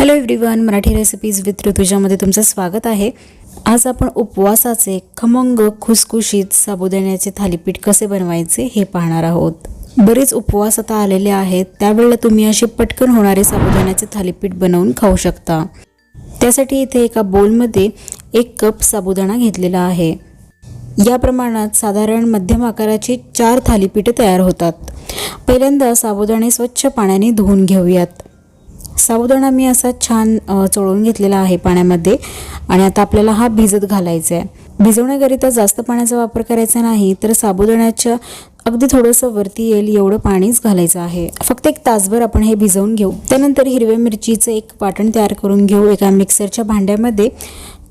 Hello everyone Marathi recipes with ऋतुजामध्ये तुमचं स्वागत आहे. आज आपण उपवासाचे खमंग खुसखुशीत साबुदाण्याचे थालीपीठ कसे बनवायचे हे पाहणार आहोत. बरेच उपवास आता आलेले आहेत त्यावेळेला तुम्ही असे पटकन होणारे साबुदाण्याचे थालीपीठ बनवून खाऊ शकता. त्यासाठी इथे एका बोलमध्ये एक कप साबुदाणा घेतलेला आहे. या प्रमाणात साधारण मध्यम आकाराची चार थालीपीठे तयार होतात. पहिल्यांदा साबुदाणे स्वच्छ पाण्याने धुवून घेऊयात. साबुदाणा मी असा छान चोळून घेतलेला आहे पाण्यामध्ये आणि आता आपल्याला हा भिजत घालायचा आहे. भिजवण्याकरिता जास्त पाण्याचा वापर करायचा नाही तर साबुदाण्याच्या अगदी थोडंसं वरती येईल एवढं पाणीच घालायचं आहे. फक्त एक तासभर आपण हे भिजवून घेऊ. त्यानंतर हिरव्या मिरचीचं एक वाटण तयार करून घेऊ. एका मिक्सरच्या भांड्यामध्ये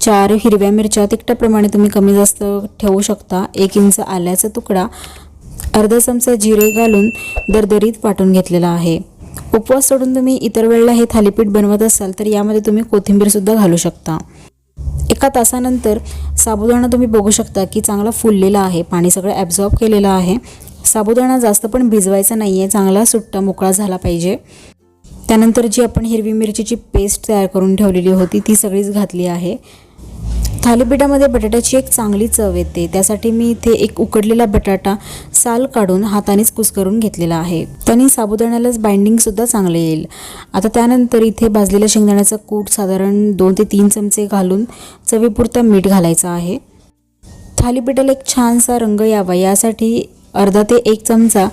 चार हिरव्या मिरच्या तिखटाप्रमाणे तुम्ही कमी जास्त ठेवू शकता. एक इंच आल्याचा तुकडा अर्धा चमचा जिरे घालून दरदरीत वाटून घेतलेला आहे. उपवास सोडून तुम्ही इतर वेळेला हे थालीपीठ बनवत असाल तर यामध्ये तुम्ही कोथिंबीरसुद्धा घालू शकता. एका तासानंतर साबुदाणा तुम्ही बघू शकता की चांगला फुललेला आहे पाणी सगळं ॲब्झॉर्ब केलेलं आहे. साबुदाणा जास्त पण भिजवायचा नाही आहे चांगला सुट्टा मोकळा झाला पाहिजे. त्यानंतर जी आपण हिरवी मिरचीची पेस्ट तयार करून ठेवलेली होती ती सगळीच घातली आहे. थालीपीठामध्ये बटाट्याची एक चांगली चव येते. त्यासाठी मी इथे एक उकडलेला बटाटा साल काढून हातानेच कुस्करून घेतलेला आहे. त्याने साबुदाण्यालाच बाइंडिंगसुद्धा चांगलं येईल. आता त्यानंतर इथे भाजलेल्या शेंगदाण्याचा कूट साधारण दोन ते तीन चमचे घालून चवीपुरता मीठ घालायचं आहे. थालीपीठाला एक छानसा रंग यावा. यासाठी अर्धा ते एक चमचा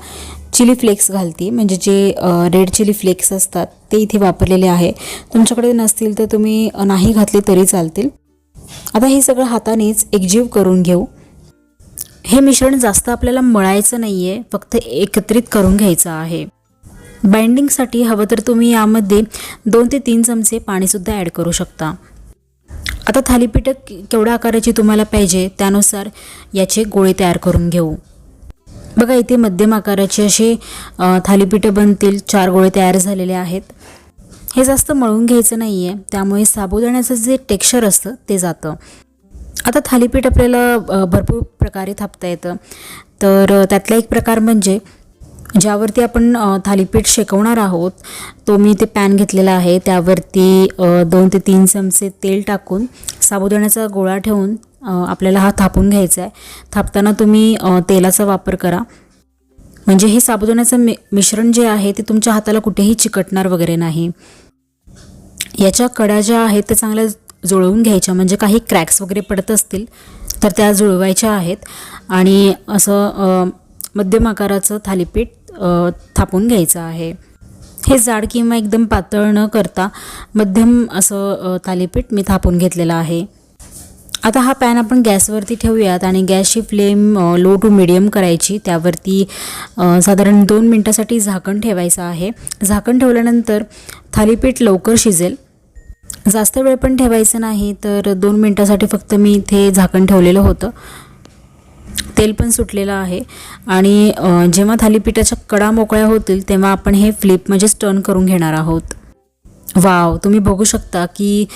चिली फ्लेक्स घालते. म्हणजे जे रेड चिली फ्लेक्स असतात ते इथे वापरलेले आहे. तुमच्याकडे नसतील तर तुम्ही नाही घातले तरी चालतील. आता हे सगळं हातानेच एकजीव करून घेऊ. हे मिश्रण जास्त आपल्याला मळायचं नाही आहे फक्त एकत्रित करून घ्यायचं आहे. बाइंडिंगसाठी हवं तर तुम्ही यामध्ये दोन ते तीन चमचे पाणीसुद्धा ॲड करू शकता. आता थालीपीठं केवढ्या आकाराची तुम्हाला पाहिजे त्यानुसार याचे गोळे तयार करून घेऊ. बघा इथे मध्यम आकाराचे असे थालीपीठं बनतील चार गोळे तयार झालेले आहेत. हे जास्त मळून घ्यायचं नाही आहे त्यामुळे साबुदाण्याचं जे टेक्स्चर असतं ते जातं. आता थालीपीठ आपल्याला भरपूर प्रकारे थापता येतं. तर त्यातला एक प्रकार म्हणजे ज्यावरती आपण थालीपीठ शेकवणार आहोत तो मी ते पॅन घेतलेला आहे. त्यावरती दोन ते तीन चमचे तेल टाकून साबुदाण्याचा गोळा ठेवून आपल्याला हा थापून घ्यायचा आहे थापताना तुम्ही तेलाचा वापर करा. म्हणजे हे साबुदाण्याचं मि मिश्रण जे आहे ते तुमच्या हाताला कुठेही चिकटणार वगैरे नाही. याच्या कडा ज्या आहेत त्या चांगल्या जुळवून घ्यायच्या. म्हणजे काही क्रॅक्स वगैरे पडत असतील तर त्या जुळवायच्या आहेत. आणि असं मध्यम आकाराचं थालीपीठ थापून घ्यायचं आहे. हे जाड किंवा एकदम पातळ न करता मध्यम असं थालीपीठ मी थापून घेतलेलं आहे. आता हा पॅन आपण गॅसवरती ठेवूयात आणि गॅसची फ्लेम लो टू मिडियम करायची. त्यावरती साधारण दोन मिनटासाठी झाकण ठेवायचं आहे. झाकण ठेवल्यानंतर थालीपीठ लवकर शिजेल. जास्त वेळ पण ठेवायचं नाही तर दोन मिनटासाठी फक्त मी इथे झाकण ठेवलेलं होतं. तेल पण सुटलेलं आहे. आणि जेव्हा थालीपीठाच्या कडा मोकळ्या होतील तेव्हा आपण हे फ्लिप म्हणजेच टर्न करून घेणार आहोत. वाव तुम्ही बघू शकता की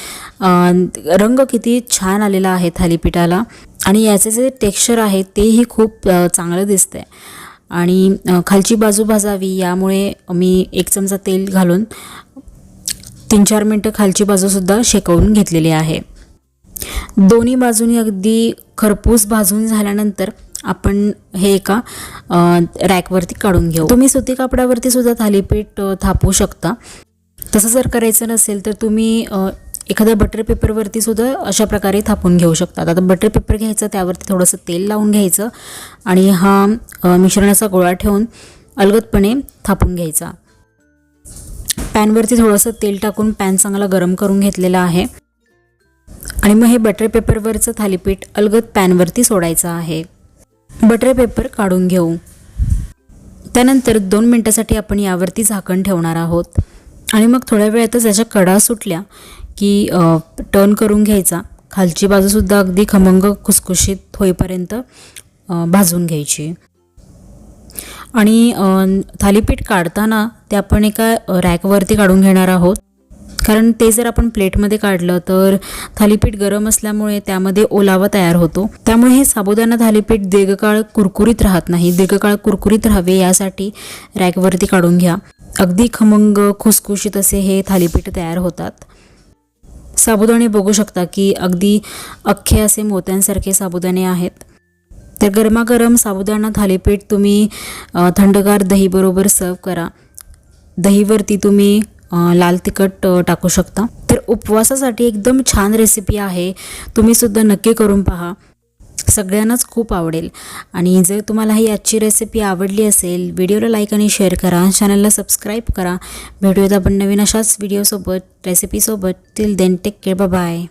रंग किती छान आलेला आहे थालीपीठाला. आणि याचे जे टेक्स्चर आहे तेही खूप चांगलं दिसतं आहे आणि खालची बाजू भाजावी यामुळे मी एक चमचा तेल घालून तीन चार मिनटं खालची बाजूसुद्धा शेकवून घेतलेली आहे. दोन्ही बाजूनी अगदी खरपूस भाजून झाल्यानंतर आपण हे एका रॅकवरती काढून घेऊ. तुम्ही सुती कापडावरती सुद्धा थालीपीठ थापू शकता. तसं जर करायचं नसेल तर तुम्ही एखाद्या बटर पेपरवरती सुद्धा अशा प्रकारे थापून घेऊ शकता. आता बटर पेपर घ्यायचं त्यावरती थोडंसं तेल लावून घ्यायचं आणि हा मिश्रणाचा गोळा ठेवून अलगदपणे थापून घ्यायचा. पॅनवरती थोडंसं तेल टाकून पॅन चांगला गरम करून घेतलेला आहे. आणि मग हे बटर पेपरवरचं थालीपीठ अलगद पॅनवरती सोडायचं आहे. बटर पेपर काढून घेऊ. त्यानंतर दोन मिनटासाठी आपण यावरती झाकण ठेवणार आहोत. आणि मग थोड्या वेळातच याच्या कडा सुटल्या की टर्न करून घ्यायचा. खालची बाजूसुद्धा अगदी खमंग खुसखुशीत होईपर्यंत भाजून घ्यायची. आणि थालीपीठ काढताना ते आपण एका रॅकवरती काढून घेणार आहोत. कारण ते जर आपण प्लेटमध्ये काढलं तर थालीपीठ गरम असल्यामुळे त्यामध्ये ओलावा तयार होतो. त्यामुळे हे साबुदाणा थालीपीठ दीर्घकाळ कुरकुरीत राहत नाही. दीर्घकाळ कुरकुरीत राहावे यासाठी रॅकवरती काढून घ्या. अगदी खमंग खुसखुशीत असे हे थालीपीठ तयार होतात. साबुदाणे बघू शकता की अगदी अख्खे असे मोत्यांसारखे साबुदाणे आहेत. तर गरमागरम साबुदाणा थालीपीठ तुम्ही थंडगार दहीबरोबर सर्व करा. दहीवरती तुम्ही लाल तिखट टाकू शकता. तर उपवासासाठी एकदम छान रेसिपी आहे. तुम्ही सुद्धा नक्की करून पहा. सगळ्यांनाच खूप आवडेल. आणि जर तुम्हाला ही आजची रेसिपी आवडली असेल व्हिडिओला लाईक आणि शेअर करा. चॅनलला सबस्क्राईब करा. भेटूयात आपण नवीन अशाच व्हिडिओसोबत रेसिपीसोबत till then take care bye